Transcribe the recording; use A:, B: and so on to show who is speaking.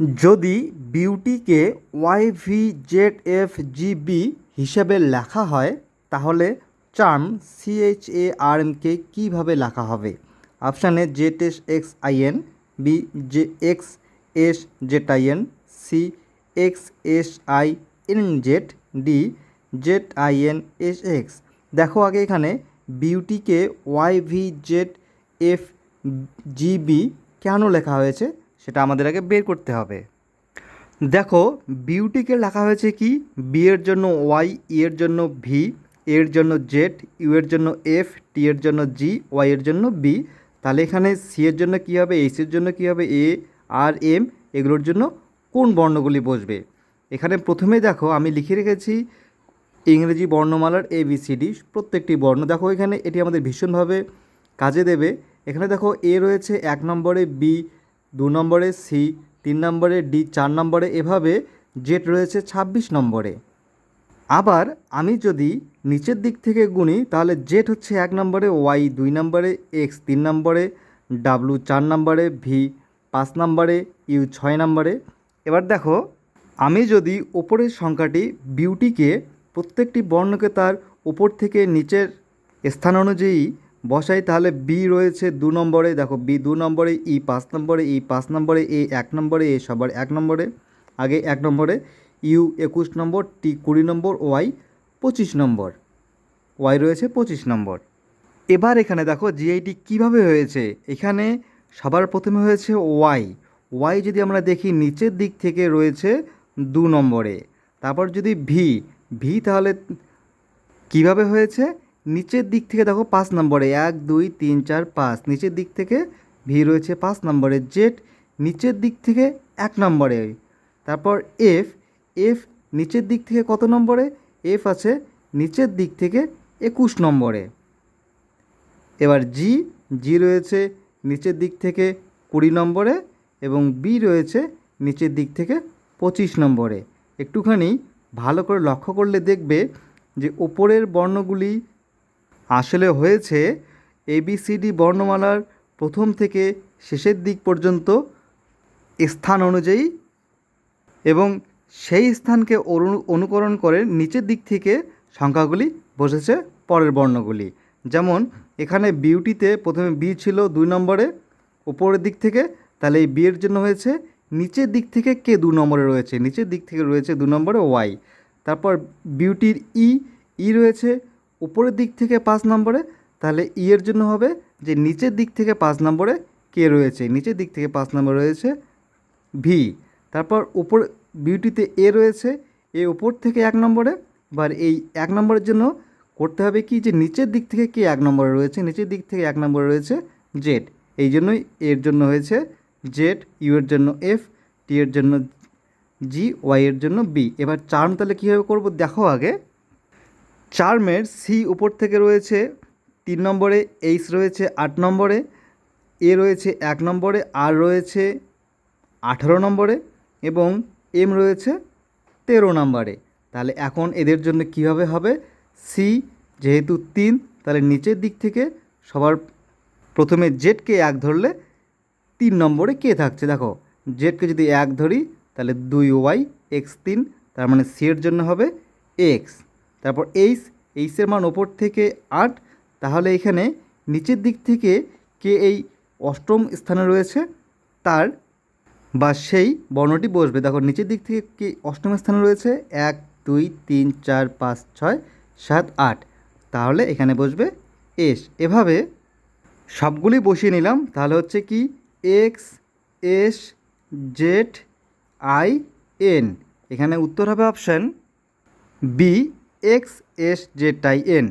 A: যদি বিউটিকে Y V Z F G B হিসাবে লেখা হয়, তাহলে charm C H A R এমকে কীভাবে লেখা হবে? অপশানে Z S X I N B J X S Z I N C X S I N Z D Z I N S X দেখো আগে এখানে বিউটিকে Y V Z F G B কেন লেখা হয়েছে? সেটা আমাদের আগে বের করতে হবে। দেখো বিউটিকে লেখা হয়েছে কি? বি এর জন্য ওয়াই ই এর জন্য ভি এর জন্য জেড ইউ এর জন্য এফ টি এর জন্য জি ওয়াই এর জন্য বি তাহলে এখানে সি এর জন্য কী হবে? এইচ এর জন্য কী হবে? এ আর এম এগুলোর জন্য কোন বর্ণগুলি বসবে? এখানে প্রথমে দেখো, আমি লিখে রেখেছি ইংরেজি বর্ণমালার এ বি সি ডি প্রত্যেকটি বর্ণ। দেখো, এখানে এটি আমাদের ভীষণভাবে কাজে দেবে। এখানে দেখো এ রয়েছে এক নম্বরে বি দু নম্বরে সি, তিন নম্বরে ডি, চার নম্বরে এভাবে জেড রয়েছে ছাব্বিশ নম্বরে। আবার আমি যদি নিচের দিক থেকে গুনি, তাহলে জেড হচ্ছে এক নম্বরে ওয়াই, দুই নম্বরে এক্স, তিন নম্বরে ডাব্লু চার নম্বরে ভি, পাঁচ নম্বরে ইউ, ছয় নম্বরে। এবার দেখো, আমি যদি ওপরের সংখ্যাটি বিউটিকে প্রত্যেকটি বর্ণকে তার উপর থেকে নিচের স্থান অনুযায়ী বসাই, তাহলে বি রয়েছে দু নম্বরে। দেখো বি দু নম্বরে ই পাঁচ নম্বরে ই পাঁচ নম্বরে এ এক নম্বরে এ সবার এক নম্বরে, আগে এক নম্বরে ইউ একুশ নম্বর টি কুড়ি নম্বর ওয়াই পঁচিশ নম্বর। ওয়াই রয়েছে পঁচিশ নম্বর। এবার এখানে দেখো জিআইটি কীভাবে হয়েছে? এখানে সবার প্রথমে হয়েছে ওয়াই ওয়াই যদি আমরা দেখি, নিচের দিক থেকে রয়েছে দু নম্বরে। তারপর যদি ভি ভি তাহলে কীভাবে হয়েছে? নিচের দিক থেকে দেখো পাঁচ নম্বরে, এক, দুই, তিন, চার, পাঁচ। নিচের দিক থেকে ভি রয়েছে পাঁচ নম্বরে, জেড। নিচের দিক থেকে এক নম্বরে। তারপর এফ। এফ নিচের দিক থেকে কত নম্বরে? এফ আছে নিচের দিক থেকে একুশ নম্বরে। এবার জি। জি রয়েছে নিচের দিক থেকে কুড়ি নম্বরে এবং বি রয়েছে নিচের দিক থেকে পঁচিশ নম্বরে। একটুখানি ভালো করে লক্ষ্য করলে দেখবে যে ওপরের বর্ণগুলি আসলে হয়েছে এবিসিডি বর্ণমালার প্রথম থেকে শেষের দিক পর্যন্ত স্থান অনুযায়ী এবং সেই স্থানকে অনু- অনুকরণ করে নিচের দিক থেকে সংখ্যাগুলি বসেছে পরের বর্ণগুলি। যেমন, এখানে বিউটিতে প্রথমে বি ছিল দুই নম্বরে, উপরের দিক থেকে তাহলে এই বিয়ের জন্য হয়েছে, নিচের দিক থেকে কে দু নম্বরে রয়েছে? নিচের দিক থেকে রয়েছে দু নম্বরে ওয়াই। তারপর বিউটির ই ই রয়েছে উপরের দিক থেকে পাঁচ নম্বরে, তাহলে ই এর জন্য হবে যে নিচের দিক থেকে পাঁচ নম্বরে কে রয়েছে, নিচের দিক থেকে পাঁচ নম্বরে রয়েছে ভি তারপর উপর বিউটিতে এ রয়েছে এ উপর থেকে এক নম্বরে, এবার এই এক নম্বরের জন্য করতে হবে কি যে নিচের দিক থেকে কে এক নম্বরে রয়েছে, নিচের দিক থেকে এক নম্বরে রয়েছে জেড এই জন্যই এর জন্য হয়েছে জেড ইউ এর জন্য এফ টি এর জন্য জি ওয়াই এর জন্য বি এবার চার্ম তাহলে কীভাবে করব? দেখো আগে। চার্মের সি উপর থেকে রয়েছে, তিন নম্বরে এইচ রয়েছে আট নম্বরে এ রয়েছে এক নম্বরে আর রয়েছে আঠারো নম্বরে এবং এম রয়েছে তেরো নম্বরে। তাহলে এখন এদের জন্য কীভাবে হবে? সি যেহেতু তিন, তাহলে নিচের দিক থেকে সবার প্রথমে জেডকে এক ধরলে তিন নম্বরে কে থাকছে? দেখো জেডকে যদি এক ধরি, তাহলে দুই ওয়াই এক্স তিন, তার মানে সি এর জন্য হবে এক্স তারপর এইচ, এইচের মান ওপর থেকে আট, তাহলে এখানে নিচের দিক থেকে কে এই অষ্টম স্থানে রয়েছে, তার বা সেই বর্ণটি বসবে। দেখো, নিচের দিক থেকে কি অষ্টম স্থানে রয়েছে, এক, দুই, তিন, চার, পাঁচ, ছয়, সাত, আট। তাহলে এখানে বসবে এস। এভাবে সবগুলি বসিয়ে নিলাম। তাহলে হচ্ছে কি? X, S, Z, I, N. এখানে উত্তর হবে option B X S Z I N.